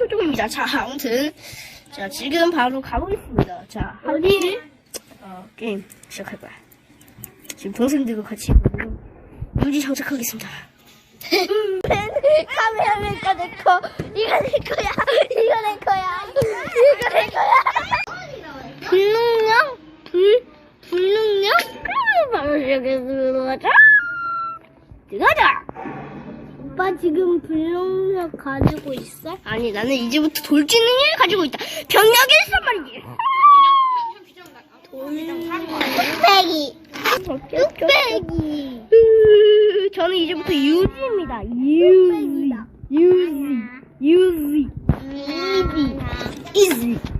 저쪽입니다. 자, 아무튼. 자, 지금 바로 가보겠습니다. 자, 어디? 어, 게임 시작할 거야. 지금 동생들과 같이 있거든요. 유지 장착하겠습니다. 카메라맨 거내 거. 이거 내 거야. 이거 내 거야. 이거 내 거야. 불능력? 불, 불능력? 그럼 바로 여기 들어가자. 들어가자! 오빠 지금 불능력 가지고 있어? 아니, 나는 이제부터 돌진능력을 가지고 있다. 병력이 있단 말이지. 뚝배기. 뚝배기. 으, 저는 이제부터 유지입니다. 유지. 유지. 유지. 이지. 이지.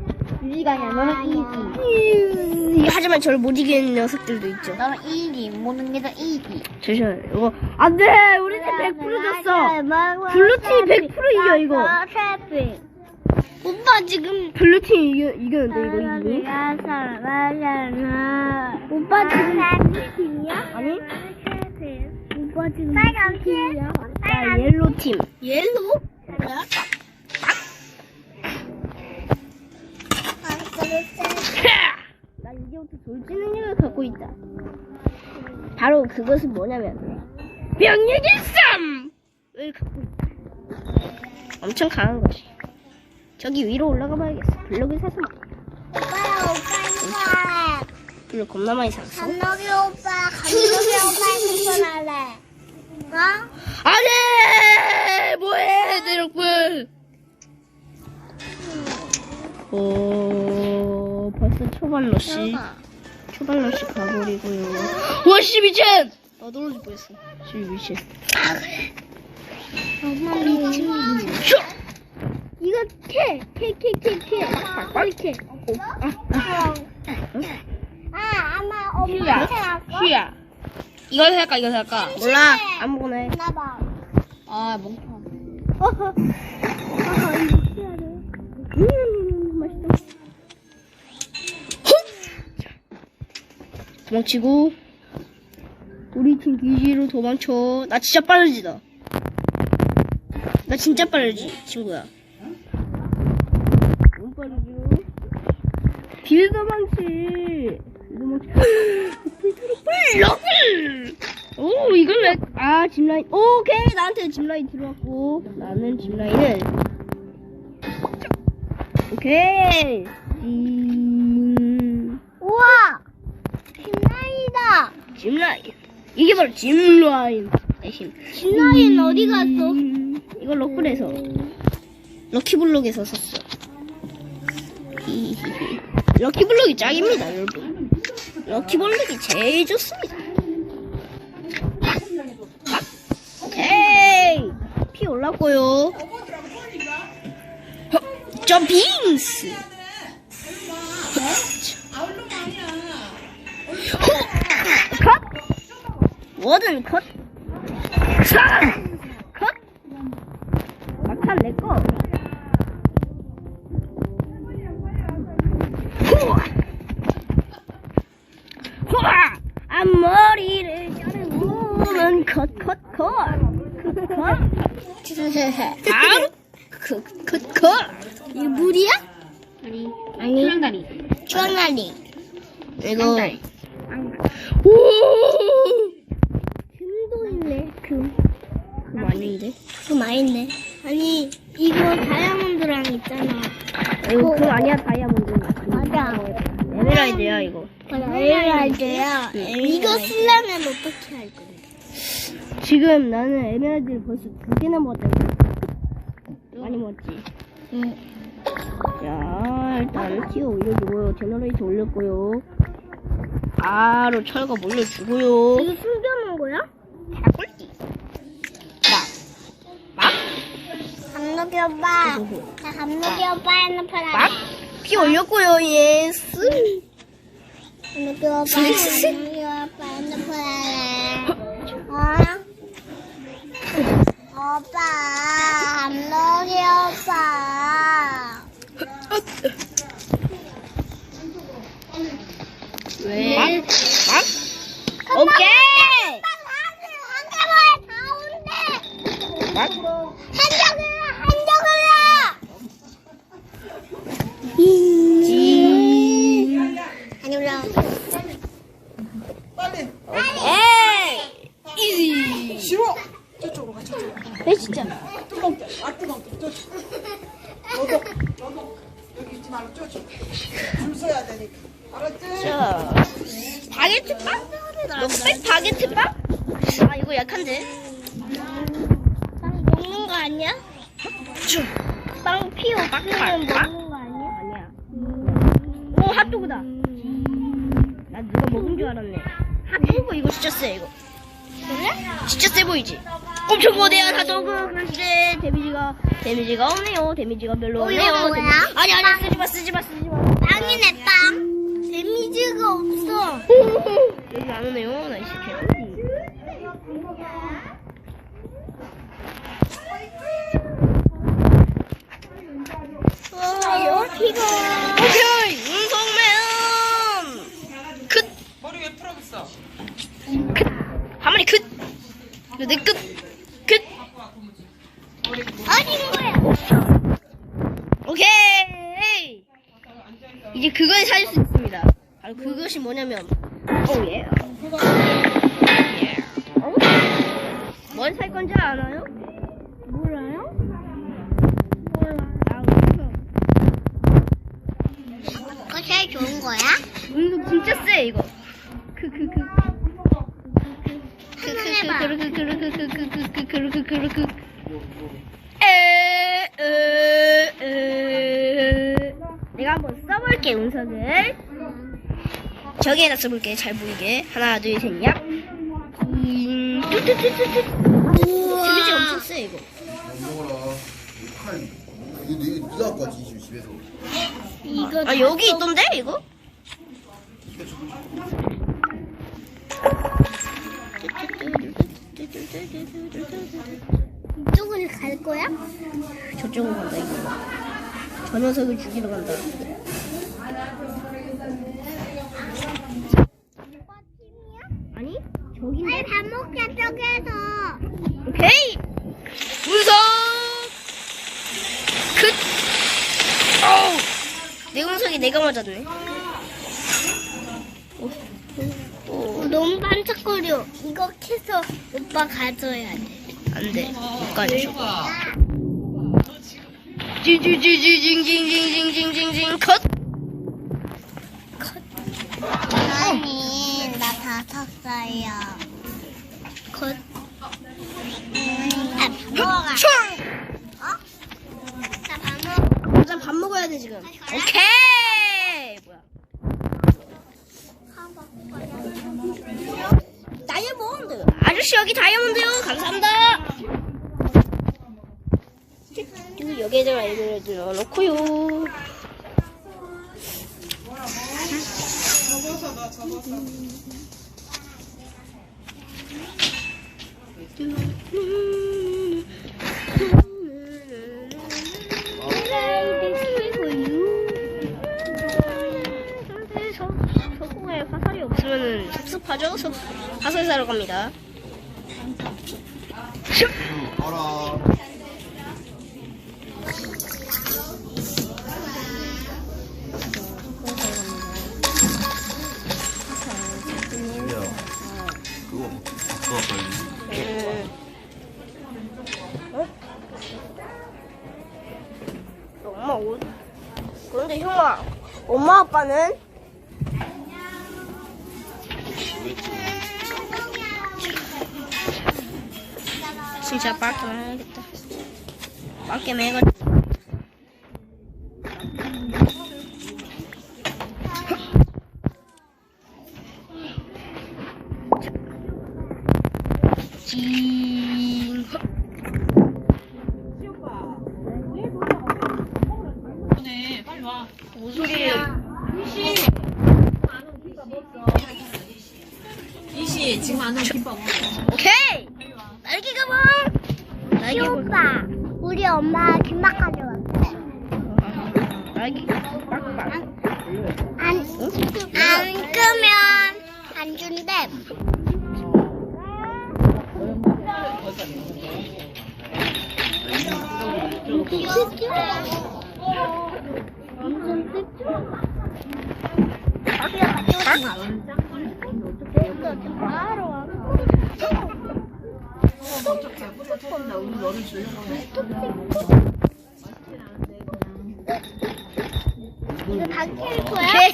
이지가 아니야. 너는 이지. 하지만 저를 못 이기는 녀석들도 있죠. 너는 이지. 모든 게 다 이지. 잠시만, 이거, 안 돼! 우리 팀 100% 졌어! 블루팀이 100% 이겨, 이거. 오빠 지금 블루팀 이겨, 이겼는데, 이거 이기 오빠 지금 팀이야? 아니? 오빠 지금 빨간 팀이야? 나 옐로 팀. 옐로? 난 이제부터 돌진능력을 갖고 있다. 바로 그것은 뭐냐면 명령의 쌈을 갖고 있다. 엄청 강한 거지. 저기 위로 올라가 봐야겠어. 블록을 사서 막 오빠야 오빠 블록 겁나 많이 샀어. 이거 감독이 오빠 감독이 오빠 신선할래 어? 안돼! 뭐해, 내 럭블! 오, 초반 러시. 초반 러시 가버리고요. 와, 씨, 미친! 나 떨어질 뻔했어. 씨, 미친. 엄마 미친 슈! 이거 캐! 캐, 캐, 캐, 캐. 빨리 캐. 아, 아. 아, 아마 엄마 휴야, 캐놨어? 휴야. 이걸 할까, 이걸 할까? 몰라. 아무거나 해. 나봐. 아, 멍청. 어허. 어허, 이거 해야 돼. 음, 맛있다. 도망치고. 우리 팀 기지로 도망쳐. 나 진짜 빠르지, 나. 나 진짜 빠르지, 친구야. 너무 빠르죠? 빌도망치. 빌도망치. 빌러블! 오, 이걸 내, 아, 짚라인. 오케이, 나한테 짚라인 들어왔고. 나는 짚라인을. 오케이. 음, 우와! 김나이다! 짚라인. 이게 바로 짚라인. 대신. 김나인 어디 갔어? 음, 이거 럭블에서. 럭키블록에서 샀어. 럭키블록이 짱입니다, 여러분. 럭키블록이 제일 좋습니다. 오케이. 피 올랐고요. 헉, 점핑스. 워든 컷. 상! 컷. 막판 내꺼. 후아! 후아! 앞머리를 자르면 컷, 컷, 컷. 컷. 컷, 컷, 컷. 이거 물이야? 아니, 아니. 한 주황다리. 이거. 오! 금도 있네, 금. 그거 아닌데? 금 많이 있네. 아니, 이거 다이아몬드랑 있잖아. 이거 그거 아니야, 다이아몬드. 맞아. 에메랄드야, 이거. 에메랄드야. 네. 이거 쓰려면 어떻게 할 건데? 지금 나는 에메랄드를 벌써 두 개나 먹었다. 많이 먹었지. 응. 자, 일단 티어 올려주고요. 제너레이터 올렸고요. 바로 철거 올려주고요. 이거 숨겨놓은 거야? 개꿀띠. 막, 막, 감독이 오빠. 나 감독이 오빠 핸드폰 막. 안피 올렸고 진짜 세 보이지? 엄청 뭐 거대한 하도그 그런데 데미지가 데미지가 없네요. 데미지가 별로 없네요. 뭐야? 데미... 아니 아니 쓰지 마 쓰지 마 쓰지 마. 빵이네 빵. 데미지가 없어. 여기 안 오네요. 나이스 아무리 왜 내 끝! 끝! 아닌 거야! 오케이! 이제 그걸 찾을 수 있습니다. 바로 그것이 뭐냐면, 오예. 예. 뭘살 건지 알아요? 몰라요? 몰라요. 이거 제일 좋은 거야? 이거 진짜 세, 이거. 그, 그, 그. 그르크 그르크 그르크 그르크 그르크 내가 한번 써볼게 운석을 저기에다 써볼게 잘 보이게 하나 둘셋 야. 데미지 엄청 세 이거. 이거 네가 지 집에서. 이거 아 여기 있던데 이거? 이쪽으로 갈 거야? 저쪽으로 간다 이거. 저 녀석을 죽이러 간다. 아니 저긴데. 아니 밥 먹자 저기에서. 오케이. 운석. 그. 어우. 내 운석이 내가 맞았네. 오, 오, 오. 너무 반짝거려. 이거 캐서 오빠 가져야 돼. 안 돼. 못 가져. 징징징징징징징징징 컷. 아니 나다 샀어요. 곧. 아, 먹어가. 어? 나밥 먹어. 맞아 밥 먹어야 돼 지금. 오케이. 뭐야? 다이아몬드. 아저씨 여기 다이아몬드요. 감사합니다. 여기에다가 이걸 넣어놓고요. 접어서 넣어 접어서. 소공에 화살이 없으면 소파죠? 소, 파설 사러 갑니다. 엄마 옷. 그런데 형아, 엄마 아빠는? 给我一个金。秀宝，我也说宝。我来，我来。来，起码能提吧？ 제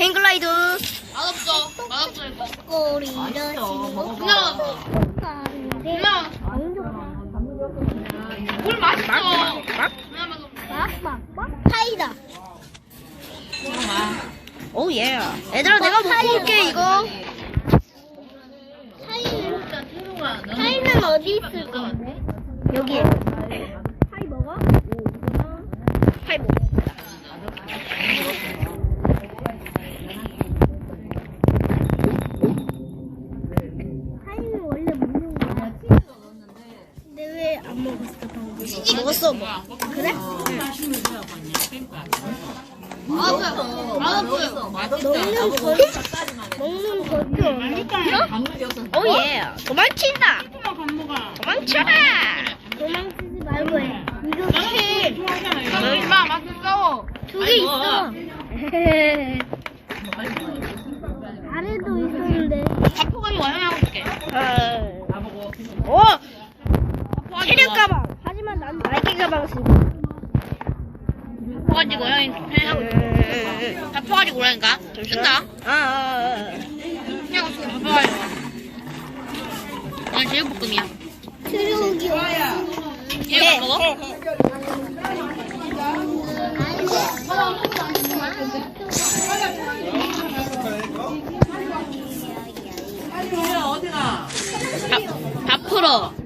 행글라이드 네, 맛없어. 맛없어 이거. 꼬리를 맛있어. 먹어봐. 그냥 물 맛있어. 막막막 파이다. 오 예. 얘들아 내가 먹고 올게 이거. 파이는 파이는 어디 있을 건데? 여기에. 파이 먹어? 파이 먹어. 파이는 원래 먹는 거야. 근데 왜 안 먹었어 뭐. 그래? 맛없어요. 맛없어요. 먹는 거 먹는 거지 없어? 오 예. 도망친다. 도망쳐라. 도망치지 말고 해. 이거 해. 엄마 맛있어. 두 개 있어. 아래도 있었는데. 밥포 가지고 와양하고 줄게. 어. 나보고. 오. 체력 가방. 하지만 난 날개 가방 쓰고. 밥포 가지고 와양 하고 줄게. 밥포 가지고 오라니까. 준다. 아, 아, 아. 그냥 어떻게 밥포 가지고 와. 난 제육볶음이야. 트럭이 제육 안 먹어? 밥, 밥 풀어.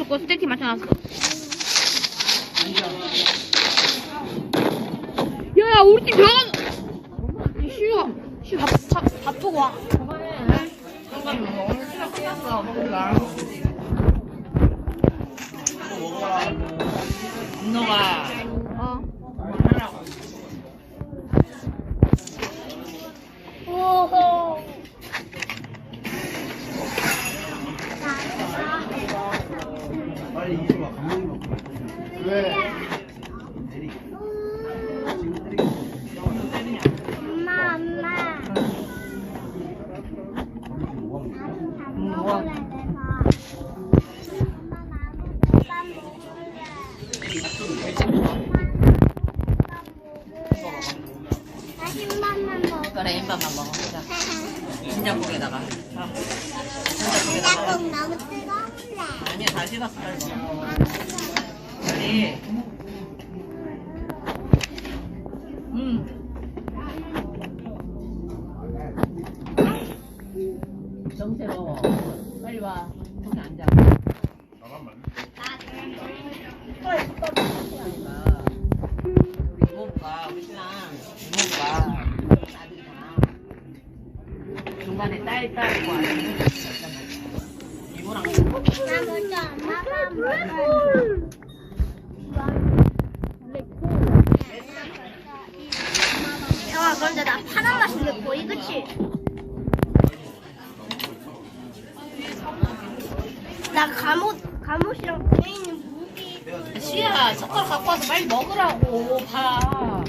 맞췄고 스테이크 맞춰놨어. 야야 우리 팀 자간. 쉬어. 쉬어. 밥, 밥, 밥 보고 와. 먹자. 엄너가 다 식었어 빨리 먹어. 빨리. 음. 정세로 빨리 와. 거기 앉아. 우리 이모부가 우리 신랑 이모부가 아들이랑 중간에 딸 딸이고 아들이 있단 말이야. 이모랑 나 먼저 엄마가 먹어. 근데 거의 그치? 나 감옷 감옷이랑 뒤에 있는 무기 시야 젓가락 갖고 와서 빨리 먹으라고 봐.